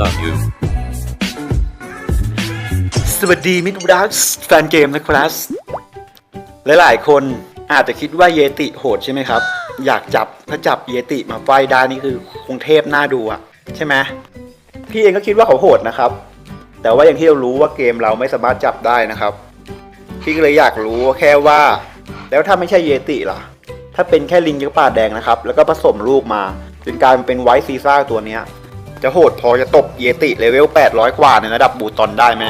love you. สวัสดีมิตรรักแฟนเกมนะครับหลายๆ คนอาจจะคิดว่าเยติโหดใช่ไหมครับ อยากจับถ้าจับเยติมาไฟได้นี่คือคงเทพน่าดูอะใช่ไหมพี่เองก็คิดว่าเขาโหดนะครับ แต่ว่าอย่างที่เรารู้ว่าเกมเราไม่สามารถจับได้นะครับพี่ก็เลยอยากรู้แค่ว่า แล้วถ้าไม่ใช่เยติล่ะ ถ้าเป็นแค่ลิงยักษ์ป่าแดงนะครับ แล้วก็ผสมลูกมาจนกลายเป็นไวท์ซีซ่าตัวเนี้ย จะโหดพอจะตบเยติเลเวล 800 กว่าในระดับบูตอนได้ไหม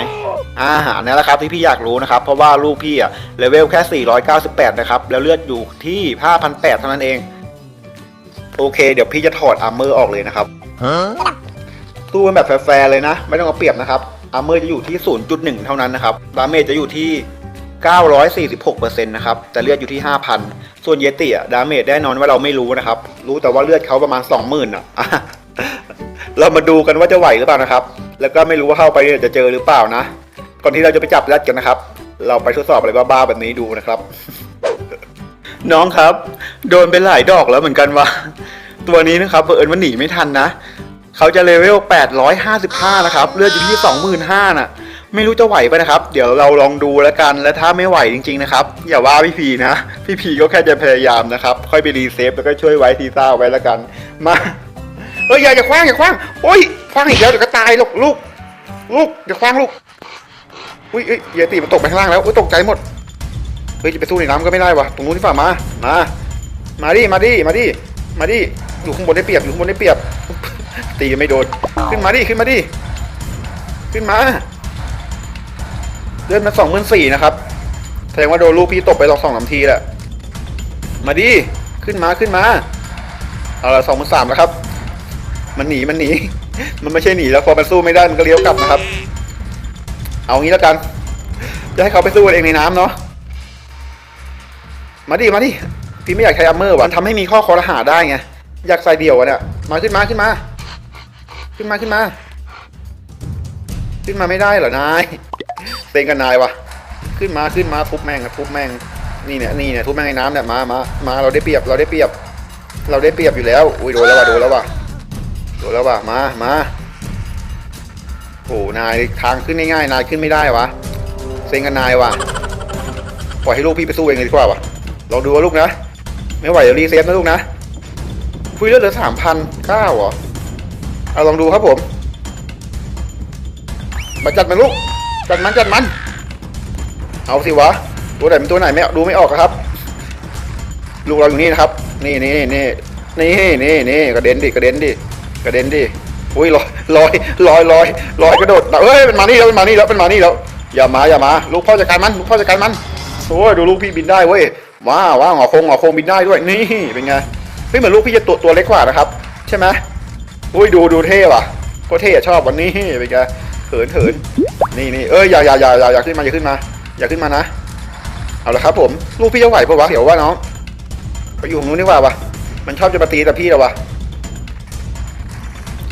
อาอันนี้แหละครับที่พี่อยากรู้นะครับ เพราะว่าลูกพี่อะเลเวลแค่ 498 นะครับ แล้วเลือดอยู่ที่ 5,800 เท่านั้นเอง โอเค เดี๋ยวพี่จะถอดอาร์เมอร์ออกเลยนะครับตู้เป็นแบบแฟร์เลยนะ ไม่ต้องเอาเปรียบนะครับอาร์เมอร์จะอยู่ที่ 0.1 เท่านั้นนะครับดาเมจจะอยู่ที่946%นะครับ แต่เลือดอยู่ที่ 5,000 ส่วนเยติอะดาเมจแน่นอนว่าเราไม่รู้นะครับ รู้แต่ว่าเลือดเขาประมาณ 20,000อะอะ เรามาดูกันว่าจะไหวหรือเปล่านะครับ แล้วก็ไม่รู้ว่าเข้าไปจะเจอหรือเปล่านะ ก่อนที่เราจะไปจับยัดกันนะครับ เราไปทดสอบอะไรบ้าๆแบบนี้ดูนะครับ น้องครับ โดนไปหลายดอกแล้วเหมือนกันว่ะตัวนี้นะครับเผอิญว่าหนีไม่ทันนะเขาจะเลเวล 855 นะครับ เลือดอยู่ที่ 25,000น่ะ ไม่รู้จะไหวปะนะครับ เดี๋ยวเราลองดูแล้วกัน และถ้าไม่ไหวจริงๆนะครับ อย่าว่าพี่พีนะ พี่พีก็แค่จะพยายามนะครับ ค่อยไปรีเซฟแล้วก็ช่วยไว้ทีซ่าไว้แล้วกัน มา เอ้ยอย่าอย่าคว้างอย่าคว้างโอ้ยคว้างอีกแล้วเดี๋ยวก็ตายลูกลูกลูกอย่าคว้างลูกอุ้ยเอ้ยเยติมันตกไปข้างล่างแล้วอุ้ยตกใจหมดเฮ้ยจะไปสู้ในน้ำก็ไม่ได้วะตรงนู้นที่ฝ่ามามามาดิมาดิมาดิมาดิอยู่ข้างบนได้เปรียบอยู่ข้างบนได้เปรียบ ตีไม่โดนขึ้นมาดิขึ้นมาดิขึ้นมาเลื่อนมาสองหมื่นสี่นะครับแสดงว่าโดนลูกพี่ตกไปลองสองสามทีแหละมาดิขึ้นมาขึ้นมาเอาละสองหมื่นสามแล้วครับ มันหนีมันหนี มันไม่ใช่หนีแล้วพอมันสู้ไม่ได้มันก็เลี้ยวกลับนะครับ เอางี้แล้วกัน จะให้เขาไปสู้กันเองในน้ำเนาะ มาดิมาดิ พี่ไม่อยากใช้อัมเมอร์ว่ะทำให้มีข้อคอรหาได้ไง อยากใส่เดี่ยวอะเนี่ย มาขึ้นมาขึ้นมา ขึ้นมาขึ้นมา ขึ้นมาไม่ได้เหรอนายเซ็งกับนายวะขึ้นมาขึ้นมาทุบแม่งทุบแม่ง นี่เนี่ยนี่เนี่ยทุบแม่งในน้ำเนี่ยมามามาเราได้เปรียบเราได้เปรียบ เราได้เปรียบอยู่แล้ว อุ้ยโดนแล้วว่ะโดนแล้วว่ะ โดนแล้วว่ะมามาโอ้นายทางขึ้นง่ายๆนายขึ้นไม่ได้วะเซ็งกับนายวะปล่อยให้ลูกพี่ไปสู้เองเลยดีกว่าวะลองดูว่าลูกนะ ไม่ไหวเดี๋ยวรีเซ็ตนะลูกนะคุยเลือดเหลือสามพันเก้าเหรอเอาลองดูครับผมมาจัดมันลูกจัดมันจัดมัน เอาสิวะตัวไหนเป็นตัวไหนไม่ดูไม่ออกครับ ลูกเราอยู่นี่นะครับ นี่นี่นี่นี่นี่นี่กระเด็นดิกระเด็นดิ กระเด็นดิอุ้ยลอยลอยลอยลอยลอยกระโดดเอ้ยเป็นมานี่แล้วเป็นมานี่แล้วเป็นมานี่แล้วอย่ามาอย่ามาลูกพ่อจัดการมันลูกพ่อจัดการมันโอ้ยดูลูกพี่บินได้เว้ยว้าวว้าวหงอโคงหงอโคงบินได้ด้วยนี่เป็นไงเฮ้ยเหมือนลูกพี่จะตัวตัวเล็กกว่านะครับ ใช่ไหมอุ้ยดูดูเท่ว่ะก็เท่ชอบวันนี้เป็นไงเขินเขินนี่นี่เอ้ยอย่าอย่าอย่าอย่าอย่าขึ้นมาอย่าขึ้นมาอย่าขึ้นมานะเอาละครับผมลูกพี่จะไหวปะวะเดี๋ยวว่าน้องไปอยู่ตรงนู้นดีกว่าวะมันชอบจะมาตีแต่พี่เหรอวะ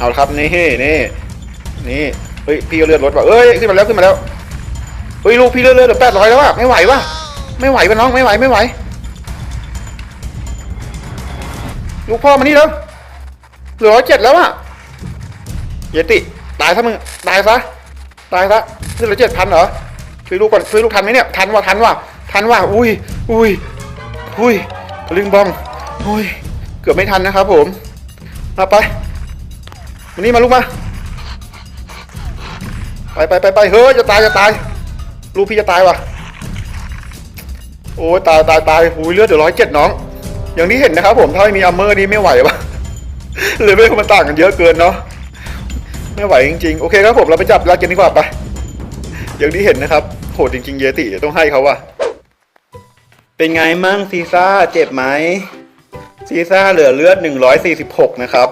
เอาละครับนี่นี่นี่เฮ้ยพี่เลือดรถว่ะเอ้ยขึ้นมาแล้วขึ้นมาแล้วเฮ้ยลูกพี่เลือดเลือดเหลือแปดร้อยแล้วอะไม่ไหววะไม่ไหววะน้องไม่ไหวไม่ไหวลูกพ่อมานี่แล้วเหลือร้อยเจ็ดแล้วอะเยติตายซะมึงตายซะตายซะเหลือเจ็ดพันเหรอช่วยลูกก่อนช่วยลูกทันไหมเนี่ยทันว่ะทันว่ะทันว่ะอุ้ยอุ้ยอุ้ยลึงบองอุ้ยเกือบไม่ทันนะครับผมมาไป มานี่มาลูกมา ไปไปไปไปเฮ้ยจะตายจะตาย ลูกพี่จะตายว่ะ โอ้ยตายตายตายอุ้ยเลือดเดี๋ยวร้อยเจ็ดน้อง อย่างที่เห็นนะครับผมถ้าไม่มีอัมเมอร์นี้ไม่ไหวปะเลเวลมันต่างกันเยอะเกินเนาะ ไม่ไหวจริงๆ โอเคครับผมเราไปจับรัดกันดีกว่าไป อย่างที่เห็นนะครับ โหดจริง ๆ เยติต้องให้เขาว่ะ เป็นไงมั่งซีซ่าเจ็บไหมซีซ่าเหลือเลือด 146 นะครับ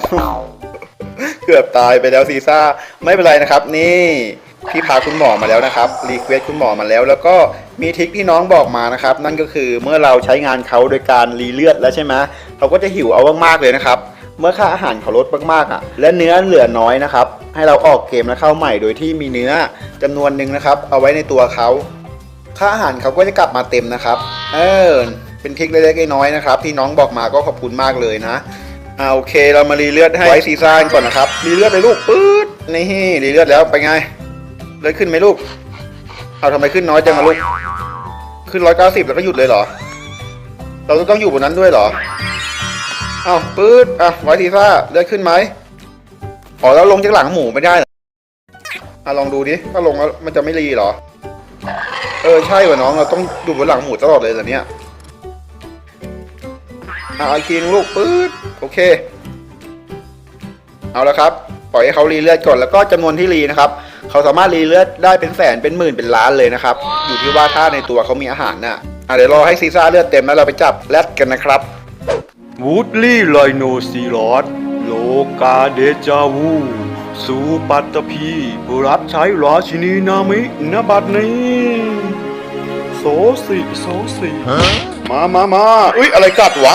เกือบตายไปแล้วซีซ่า ไม่เป็นไรนะครับ นี่พี่พาคุณหมอมาแล้วนะครับรีเควสคุณหมอมาแล้ว แล้วก็มีทิคที่น้องบอกมานะครับ นั่นก็คือเมื่อเราใช้งานเขาโดยการรีเลือดแล้วใช่ไหมเขาก็จะหิวเอามากๆเลยนะครับ เมื่อค่าอาหารเขาลดมากๆอะ และเนื้อเหลือน้อยนะครับ ให้เราออกเกมแล้วเข้าใหม่โดยที่มีเนื้อจำนวนหนึ่งนะครับ เอาไว้ในตัวเขาค่าอาหารเขาก็จะกลับมาเต็มนะครับ เออเป็นทิคเล็กๆน้อยๆนะครับ ที่น้องบอกมาก็ขอบคุณมากเลยนะ อ่าโอเคเรามารีเลือดให้ไว้ซีซ่านก่อนนะครับรีเลือดไปลูกปื๊ดนี่รีเลือดแล้วไปไงเลือดขึ้นไหมลูกเอาทำไมขึ้นน้อยจังอะลูกขึ้นร้อยเก้าสิบแล้วก็หยุดเลยเหรอ เราต้องอยู่บนนั้นด้วยเหรอเอาปื๊ดอะไว้ซีซ่าเลือดขึ้นไหมอ๋อแล้วลงจากหลังหมูไม่ได้เหรออะลองดูดิถ้าลงแล้วมันจะไม่รีเหรอ เออใช่ว่ะน้องเราต้องดูบนหลังหมูตลอดเลยเหรอเนี่ยอะอีกทีนึงลูกปื๊ดโอ เค เอาละครับ ปล่อยให้เขารีเลือดก่อนแล้วก็จำนวนที่รีนะครับ เขาสามารถรีเลือดได้เป็นแสนเป็นหมื่นเป็นล้านเลยนะครับ อยู่ที่ว่าถ้าในตัวเขามีอาหารน่ะอะเดี๋ยวรอให้ซีซ่าเลือดเต็มแล้วเราไปจับแรดกันนะครับวูดลี่ไลโนซีรอสโลกาเดจาวูสูปัตตภีผู้รับใช้ราชินีนามินบัดนี้โซสิโซสิมามามาอุ้ยอะไรกัดวะ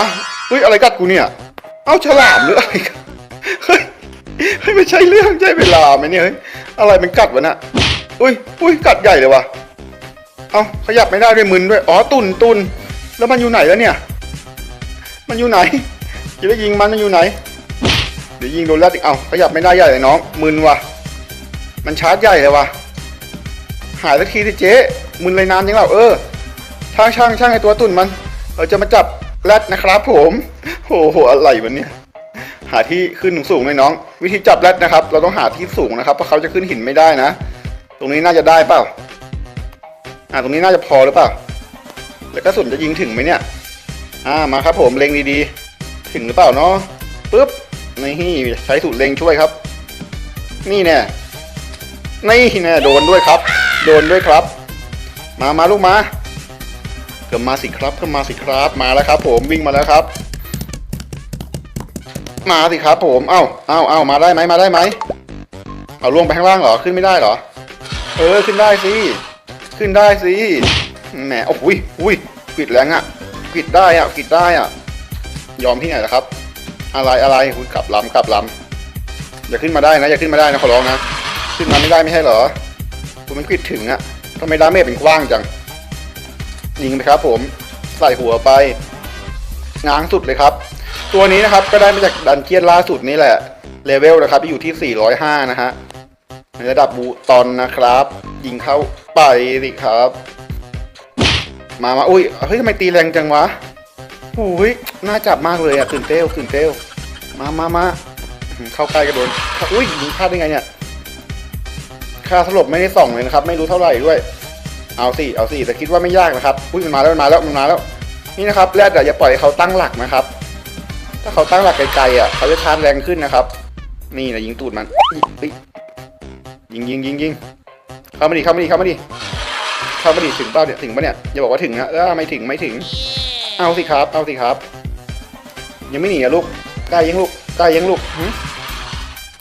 อุ้ยอะไรกัดกูเนี่ย เอาฉลามหรืออะไรเฮ้ยไม่ใช่เรื่องใช่เวลาไหมเนี่ยเฮ้ยอะไรมันกัดวะน่ะอุ้ยอุ้ยกัดใหญ่เลยวะเอ้าขยับไม่ได้ด้วยมึนด้วยอ๋อตุนตุนแล้วมันอยู่ไหนแล้วเนี่ย มันอยู่ไหนจะได้ยิงมันมันอยู่ไหน เดี๋ยวยิงโดนแล้วอีกเอาขยับไม่ได้ใหญ่เลยน้องมึนวะมันชาร์จใหญ่เลยวะหายสักทีสิเจ๊มึนเลยนานยังเราเออช่างช่างช่างไอตัวตุ่นมัน เราจะมาจับแรดนะครับผม โอ้โหอะไรวะเนี่ย หาที่ขึ้นสูงเลยน้อง วิธีจับแรดนะครับ เราต้องหาที่สูงนะครับเพราะเขาจะขึ้นหินไม่ได้นะ ตรงนี้น่าจะได้เปล่าอ่าตรงนี้น่าจะพอหรือเปล่า แล้วกระสุนจะยิงถึงไหมเนี่ย อ่ามาครับผมเล็งดีๆ ถึงหรือเปล่าเนาะปึ๊บนี่ใช้สูตรเล็งช่วยครับ นี่แน่นี่แน่โดนด้วยครับ โดนด้วยครับ มามาลูกมาก็มาสิครับก็มาสิครับ มาแล้วครับ ผมวิ่งมาแล้วครับ มาสิครับผม เอ้าเอ้าเอ้ามาได้ไหมมาได้ไหม เอาล่วงไปข้างล่างเหรอ ขึ้นไม่ได้เหรอ เออ ขึ้นได้สิ ขึ้นได้สิ แหม โอ้โหยอุ้ยกิดแรงอะกิดได้อะกิดได้อะ ยอมที่ไหนล่ะครับ อะไรอะไรคุณกลับลำกลับลำอย่าขึ้นมาได้นะ อย่าขึ้นมาได้นะขอร้องนะ ขึ้นมาไม่ได้ไม่ใช่เหรอ คุณมันกิดถึงอะทำไมดาเมจเป็นกว้างจัง ยิงไปครับผม ใส่หัวไปง้างสุดเลยครับ ตัวนี้นะครับก็ได้มาจากดันเจียนล่าสุดนี่แหละเลเวลนะครับที่อยู่ที่ 405 นะฮะในระดับบูตอนนะครับ ยิงเข้าไปสิครับ มามาอุ้ยเฮ้ยทำไมตีแรงจังวะโอ้ยน่าจับมากเลยอะตื่นเต้วตื่นเต้วมามามาเข้าใกล้กระโดนอุ้ยยิงพลาดได้ไงเนี่ยค่าสลบไม่ได้ส่องเลยนะครับ ไม่รู้เท่าไหร่ด้วย เอาสิเอาสิแต่คิดว่าไม่ยากนะครับอุ้ยมันมาแล้วมันมาแล้วมันมาแล้ว นี่นะครับแรดอะอย่าปล่อยให้เขาตั้งหลักนะครับ ถ้าเขาตั้งหลักไกลๆอะเขาจะชาร์จแรงขึ้นนะครับ นี่นะยิงตูดมันยิงยิงยิงยิงเข้ามาดิเข้ามาดิเข้ามาดิเข้ามาดิถึงเปล่าเนี่ยถึงปะเนี่ยอย่าบอกว่าถึงนะเออไม่ถึงไม่ถึง เอาสิครับ เอาสิครับ ยังไม่หนีอะลูกใกล้ยังลูกใกล้ยังลูก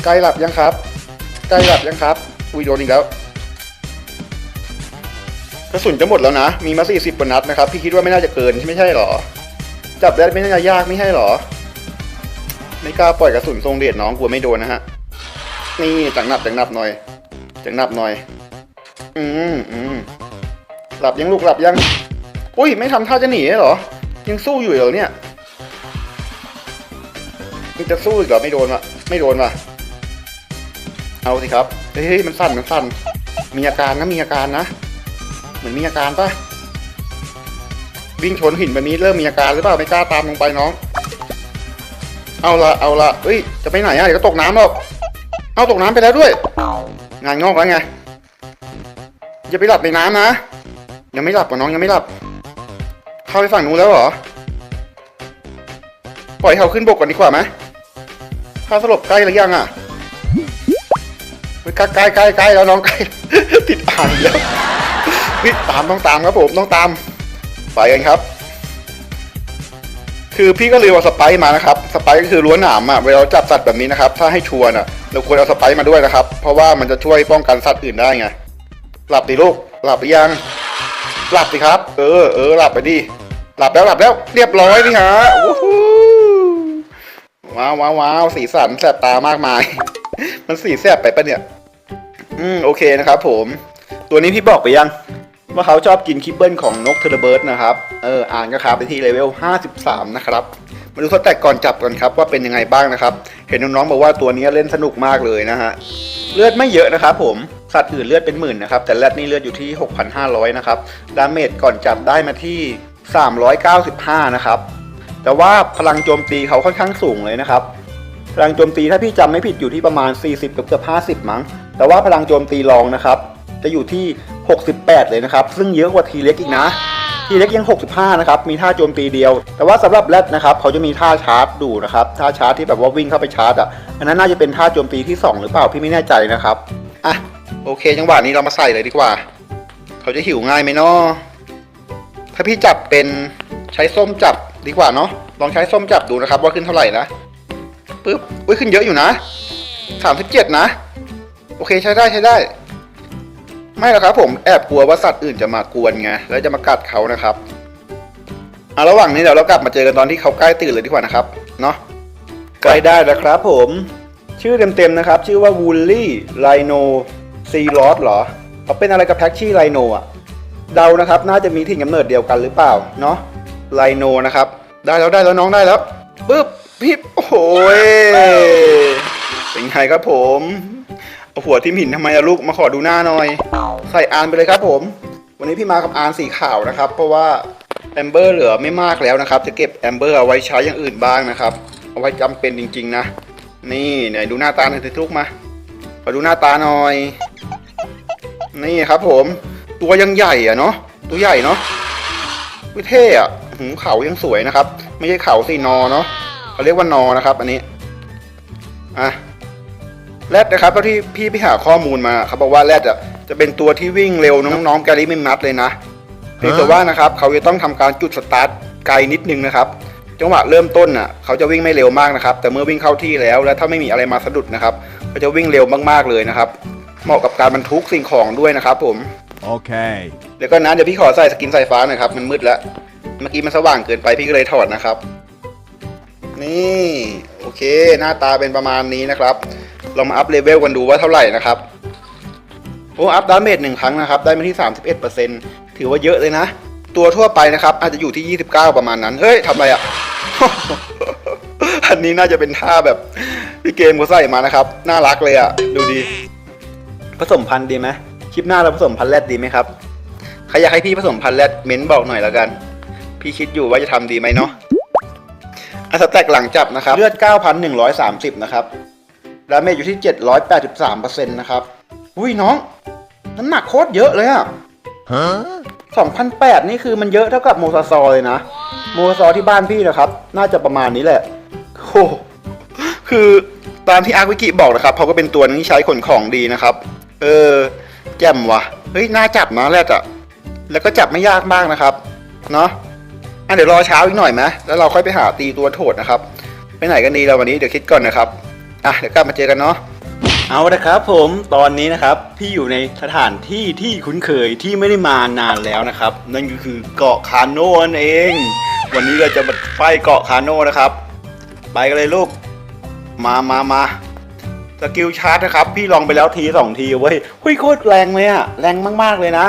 ใกล้หลับยังครับใกล้หลับยังครับอุ้ยโดนอีกแล้วกระสุนจะหมดแล้วนะ มีมา40กว่านัดนะครับ พี่คิดว่าไม่น่าจะเกินใช่ไม่ใช่หรอ จับได้ไม่น่าจะยากไม่ใช่หรอ ไม่กล้าปล่อยกระสุนทรงเดชน้องกลัวไม่โดนนะฮะ นี่จังหนับจังหนับหน่อยจังหนับหน่อย อืมอืมหลับยังลูกหลับยัง อุ้ยไม่ทำท่าจะหนีเหรอ ยังสู้อยู่เหรอเนี่ยมันจะสู้อีกเหรอไม่โดนวะไม่โดนวะเอาสิครับเฮ้ยมันสั่นมันสั่น มีอาการนะมีอาการนะเหมือนมีอาการปะวิ่งชนหินแบบนี้เริ่มมีอาการหรือเปล่าไม่กล้าตามลงไปน้อง เอาละเอาละเฮ้ย จะไปไหนอะเดี๋ยวก็ตกน้ำหรอกเอาตกน้ำไปแล้วด้วย งานงอกแล้วไง อย่าไปหลับในน้ำนะ ยังไม่หลับกว่าน้องยังไม่หลับ เข้าไปฝั่งนู้นแล้วเหรอ ปล่อยเขาขึ้นบกก่อนดีกว่าไหมถ้าสลบใกล้หรือยังอะใกล้ใกล้ใกล้ใกล้แล้วน้องใกล้ติดอ่างแล้วพี่ตามต้องตามครับผมต้องตาม ไปกันครับ คือพี่ก็เลยเอาสไปซ์มานะครับ สไปซ์ก็คือรั้วนหนามอะเวลาจับสัตว์แบบนี้นะครับ ถ้าให้ชัวร์น่ะเราควรเอาสไปซ์มาด้วยนะครับ เพราะว่ามันจะช่วยป้องกันสัตว์อื่นได้ไง หลับดิลูก หลับหรือยัง หลับสิครับ เออ เออ หลับไปดิ หลับแล้วหลับแล้ว เรียบร้อยพี่ฮะว้าวว้าวว้าวสีสันแสบตามากมาย มันสีแสบไปปะเนี่ย อืม โอเคนะครับผม ตัวนี้พี่บอกไปยัง ว่าเขาชอบกินคิบเบิลของนกเทอร์เบิร์ดนะครับ เอออ่านก็ครับไปที่เลเวล 53 นะครับ มาดูสแต็กก่อนจับกันครับว่าเป็นยังไงบ้างนะครับ เห็นน้องๆบอกว่าตัวนี้เล่นสนุกมากเลยนะฮะ เลือดไม่เยอะนะครับผม สัตว์อื่นเลือดเป็นหมื่นนะครับ แต่แรดนี่เลือดอยู่ที่ 6,500 นะครับ ดาเมจก่อนจับได้มาที่ 395 นะครับ แต่ว่าพลังโจมตีเขาค่อนข้างสูงเลยนะครับ พลังโจมตีถ้าพี่จำไม่ผิดอยู่ที่ประมาณ 40กับเกือบ50 มั้ง แต่ว่าพลังโจมตีรองนะครับ จะอยู่ที่ 68 เลยนะครับ ซึ่งเยอะกว่าทีเล็กอีกนะ ทีเล็กยัง 65 นะครับ มีท่าโจมตีเดียว แต่ว่าสำหรับแรดนะครับเขาจะมีท่าชาร์จดูนะครับ ท่าชาร์จที่แบบว่าวิ่งเข้าไปชาร์จอะ อันนั้นน่าจะเป็นท่าโจมตีที่ 2 หรือเปล่าพี่ไม่แน่ใจนะครับ อะ โอเค จังหวะนี้เรามาใส่เลยดีกว่า เขาจะหิวง่ายไหมเนาะถ้าพี่จับเป็นใช้ส้มจับดีกว่าเนาะ ลองใช้ส้มจับดูนะครับ ว่าขึ้นเท่าไหร่นะปึ๊บอุ้ยขึ้นเยอะอยู่นะ37นะ โอเคใช้ได้ใช้ได้ ไม่หรอกครับผมแอบกลัวว่าสัตว์อื่นจะมากวนไงแล้วจะมากัดเขานะครับอะระหว่างนี้เดี๋ยวเรากลับมาเจอกันตอนที่เขาใกล้ตื่นเลยดีกว่านะครับเนาะใกล้ได้แล้วครับผมชื่อเต็มๆนะครับ ชื่อว่า Woolly Rhino s e a l o t เหรอเขาเป็นอะไรกับแพ็กชี่ไรโนอะเดานะครับ น่าจะมีถิ่นกำเนิดเดียวกันหรือเปล่าเนาะไรโนนะครับ ได้แล้วได้แล้วน้องได้แล้วปึ๊บพิบโอ้ยเป็นไงครับผม เอาหัวทิ่มหินทำไมอะลูกมาขอดูหน้าหน่อยใส่อานไปเลยครับผม วันนี้พี่มากับอานสีขาวนะครับ เพราะว่าแอมเบอร์เหลือไม่มากแล้วนะครับ จะเก็บแอมเบอร์เอาไว้ใช้อย่างอื่นบ้างนะครับ เอาไว้จำเป็นจริง ๆ นะ นี่ไหนดูหน้าตาหน่อยสิลูกมาขอดูหน้าตาหน่อย นี่ครับผม ตัวยังใหญ่อะเนาะตัวใหญ่เนาะวิเท่อะหูเขายังสวยนะครับ ไม่ใช่เขาสินอเนาะเขาเรียกว่านอนะครับ อันนี้อะ แรดนะครับเท่าที่พี่ไปหาข้อมูลมาเขาบอกว่าแรดอะจะเป็นตัวที่วิ่งเร็วน้องๆแกลิไม่มัดเลยนะเพียงแต่ว่านะครับเขาจะต้องทำการจุดสตาร์ทไกลนิดนึงนะครับ จังหวะเริ่มต้นน่ะเขาจะวิ่งไม่เร็วมากนะครับ แต่เมื่อวิ่งเข้าที่แล้ว และถ้าไม่มีอะไรมาสะดุดนะครับเขาจะวิ่งเร็วมากๆเลยนะครับ เหมาะกับการบรรทุกสิ่งของด้วยนะครับ ผม Okay. เดี๋ยวก็นะเดี๋ยวพี่ขอใส่สกินสายฟ้าหน่อยครับมันมืดแล้วเมื่อกี้มันสว่างเกินไปพี่ก็เลยถอดนะครับ นี่โอเค หน้าตาเป็นประมาณนี้นะครับลองมาอัพเลเวลกันดูว่าเท่าไหร่นะครับโอ้อัพดาเมจหนึ่งครั้งนะครับ ได้มาที่ 31%ถือว่าเยอะเลยนะ ตัวทั่วไปนะครับ อาจจะอยู่ที่ 29 ประมาณนั้น เฮ้ยทำอะไรอะอันนี้น่าจะเป็นท่าแบบที่เกมเขาใส่มานะครับ น่ารักเลยอะดูดี ผสมพันธุ์ดีไหมคลิปหน้าเราผสมพันธุ์แรดดีไหมครับ ใครอยากให้พี่ผสมพันธุ์แรดเม้นบอกหน่อยแล้วกัน พี่คิดอยู่ว่าจะทำดีไหมเนาะ อัสแต็กหลังจับนะครับ เลือด 9,130 นะครับ ดาเมจอยู่ที่ 783%นะครับ อุ้ยน้อง น้ำหนักโคตรเยอะเลยอะ Huh? 2,008นี่คือมันเยอะเท่ากับโมซาซอเลยนะ โมซาซอที่บ้านพี่นะครับ น่าจะประมาณนี้แหละโอ้คือตามที่อาร์วิกิบอกนะครับเขาก็เป็นตัวนึงที่ใช้ขนของดีนะครับ เออ แจ่มว่ะเฮ้ย น่าจับนะแรดอะแล้วก็จับไม่ยากมากนะครับ เนาะ อะเดี๋ยวรอเช้าอีกหน่อยไหมแล้วเราค่อยไปหาตีตัวโถดนะครับ ไปไหนกันดีเราวันนี้เดี๋ยวคิดก่อนนะครับ อะเดี๋ยวกลับมาเจอกันเนาะ เอาละครับผมตอนนี้นะครับพี่อยู่ในสถานที่ที่คุ้นเคยที่ไม่ได้มานานแล้วนะครับ นั่นก็คือเกาะคาโน่นั่นเอง วันนี้เราจะมาไปเกาะคาโน่นะครับ ไปกันเลยลูก มามามาสกิลชาร์จนะครับ พี่ลองไปแล้วทีสองทีเว้ยหุ้ยโคตรแรงเลยอะแรงมากๆเลยนะ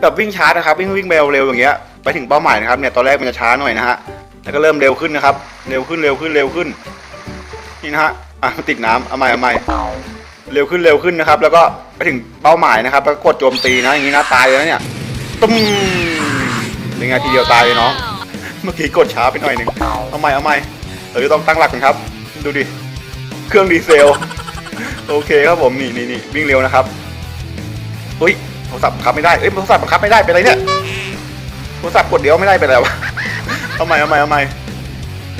แบบวิ่งชาร์จนะครับวิ่งวิ่งเร็วเร็วอย่างเงี้ย ไปถึงเป้าหมายนะครับเนี่ยตอนแรกมันจะช้าหน่อยนะฮะแล้วก็เริ่มเร็วขึ้นนะครับเร็วขึ้นเร็วขึ้นเร็วขึ้นนี่นะฮะอะติดน้ำเอาใหม่เอาใหม่เร็วขึ้นเร็วขึ้นนะครับ แล้วก็ไปถึงเป้าหมายนะครับแล้วก็กดโจมตีนะอย่างนี้นะตายเลยนะเนี่ยตุ้มเป็นไงทีเดียวตายเลยเน้องเมื่อกี้กดช้าไปหน่อยหนึ่งเอาใหม่เอาใหม่เราจะต้องตั้งหลักกันครับ ดูดิเครื่องดีเซลโอเคครับผมนี่นี่นี่วิ่งเร็วนะครับอุ้ยโทรศัพท์บังคับไม่ได้เอ้ยโทรศัพท์บังคับไม่ได้เป็นไรเนี่ย รศัพท์กดเลี้ยวไม่ได้เป็นไรวะเอาใหม่เอาใหม่เอาใหม่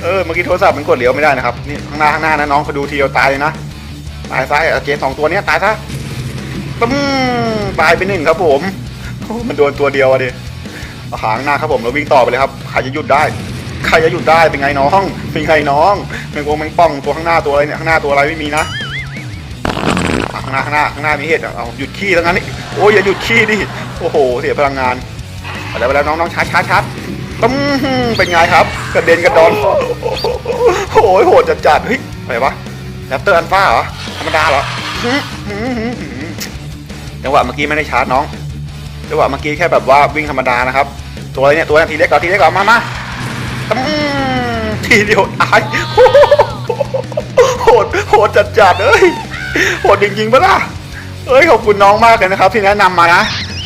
เออเมื่อกี้โทรศัพท์มันกดเลี้ยวไม่ได้นะครับนี่ข้างหน้าข้างหน้านะน้องเขาดูทีเดียวตายเลยนะตายซะไอ้เจสองตัวเนี้ยตายซะตึ้มตายไปหนึ่งครับผมโอ้มันโดนตัวเดียวอะดิหางหน้าครับผมเราวิ่งต่อไปเลยครับใครจะหยุดได้ใครจะหยุดได้เป็นไงน้องเป็นไงน้องแมงโกงแมงป่องตัวข้างหน้าตัวอะไรเนี่ยข้างหน้าตัวอะไรไม่มีนะข้างหน้าข้างหน้าข้างหน้ามีเหตุอะเอาหยุดขี้แล้วงั้นนี่โอ้ยอย่าหยุดขี้ดิโอ้โหเสียพลังงาน ไปแล้วไปแล้วน้องน้องชาร์จชาร์จชาตึ้มเป็นไงครับ กระเด็นกระดอนโอ้ยโหดจัดจัดเฮ้ยอะไรวะแรปเตอร์อันฟ้าเหรอธรรมดาเหรอจังหวะเมื่อกี้ไม่ได้ชาร์จน้องจังหวะเมื่อกี้แค่แบบว่าวิ่งธรรมดานะครับ ตัวเนี่ยตัวทีเล็กก่อนทีเล็กก่อนมามาตึ้มทีเดียวตายโหดโหดจัดจัดเอ้ยโหดจริงๆปะล่ะเอ้ยขอบคุณน้องมากเลยนะครับ ที่แนะนำมานะ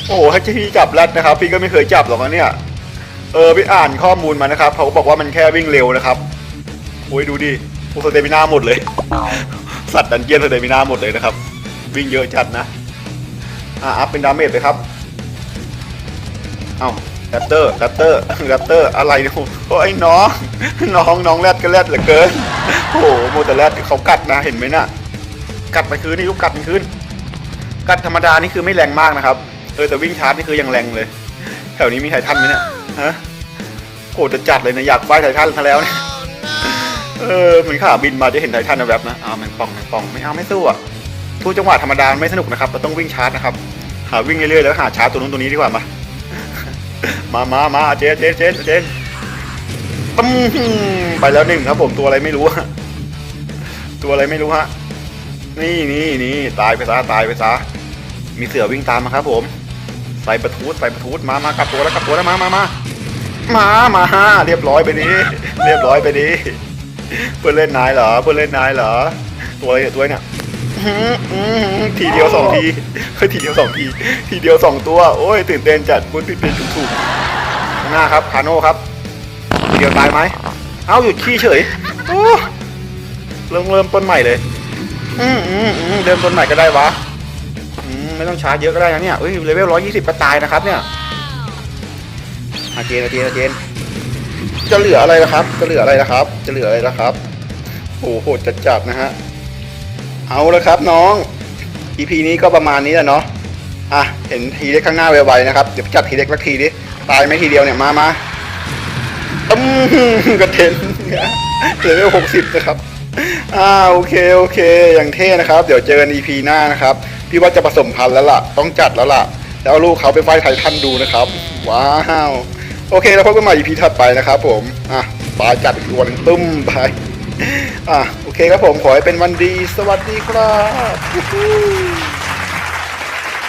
โอ้โหให้พี่จับแรดนะครับ พี่ก็ไม่เคยจับหรอกนะเนี่ย เออพี่อ่านข้อมูลมานะครับเขาบอกว่ามันแค่วิ่งเร็วนะครับโอ้ยดูดิพวกสเตมินาหมดเลย สัตว์ดันเจียนสเตมินาหมดเลยนะครับ วิ่งเยอะจัดนะ อะอัพเป็นดาเมจไปครับ เอ้าแรปเตอร์แรปเตอร์แรปเตอร์อะไรเนี่ยโอ้ยน้อง น้องน้องแรดก็แรดเหลือเกิน โอ้โหโมแต่แรดเขากัดนะเห็นไหมน่ะกัดไปคืนนี่ลูกกัดมันคืนกัดธรรมดานี่คือไม่แรงมากนะครับ เออแต่วิ่งชาร์จนี่คือยังแรงเลย แถวนี้มีไททันไหมเนี่ยฮะโหจะจัดเลยนะอยากไหว้ไททันซะแล้วเนี่ยเออเหมือนขาบินมาจะเห็นไททันนะแบบนะอ้าวแมงป่องแมงป่องไม่เอาไม่สู้อะทุกจังหวะธรรมดาไม่สนุกนะครับเราต้องวิ่งชาร์จนะครับ หาวิ่งเรื่อยๆแล้วหาชาร์จตัวนู้นตัวนี้ดีกว่ามามามามาเจนเจนเจนเจนตึ้มไปแล้วหนึ่งครับ ผมตัวอะไรไม่รู้อะตัวอะไรไม่รู้ฮะนี่นี่นี่ตายไปซะตายไปซะมีเสือวิ่งตามมาครับ ผม ใส่ประทูดใส่ประทูดมามากลับตัวแล้วกลับตัวแล้วมามามามามาเรียบร้อยไปดีเรียบร้อยไปดีเพื่อนเล่นนายเหรอเพื่อนเล่นนายเหรอ ตัวอะไรเนี่ยตัวเนี่ยทีเดียวสองทีเฮ้ยทีเดียวสองที ทีเดียวสองตัว โอ้ยตื่นเต้นจัดคุณตื่นเต้นถูกๆข้างหน้าครับคาโน่ครับทีเดียวตายไหมเอ้าหยุดขี้เฉยเริ่มเริ่มต้นใหม่เลย อืมอืมอืมเริ่มต้นใหม่ก็ได้วะ ไม่ต้องชาร์จเยอะก็ได้นะเนี่ยเฮ้ยเลเวลร้อยยี่สิบก็ตายนะครับเนี่ยอาเจนอาเจนอาเจนจะเหลืออะไรนะครับ จะเหลืออะไรนะครับ จะเหลืออะไรนะครับโอ้โหดจัดจัดนะฮะเอาละครับน้อง EP นี้ก็ประมาณนี้แหละเนาะอะเห็นทีเล็กข้างหน้าไวๆนะครับเดี๋ยวจัดทีเล็กสักทีดิตายไหมทีเดียวเนี่ยมามาตึ้มกระเทนเหลือหกสิบนะครับอ่าโอเคโอเค อย่างเท่นะครับ เดี๋ยวเจอกัน EP หน้านะครับ พี่ว่าจะผสมพันธุ์แล้วล่ะ ต้องจัดแล้วล่ะ แล้วเอาลูกเขาไปไฟไททันดูนะครับ ว้าว โอเค แล้วพบกันใหม่ EP ถัดไปนะครับผม อะปลาจัดอีกตัวนตึ้มไป อะ โอเคครับผม ขอให้เป็นวันดี สวัสดีครับ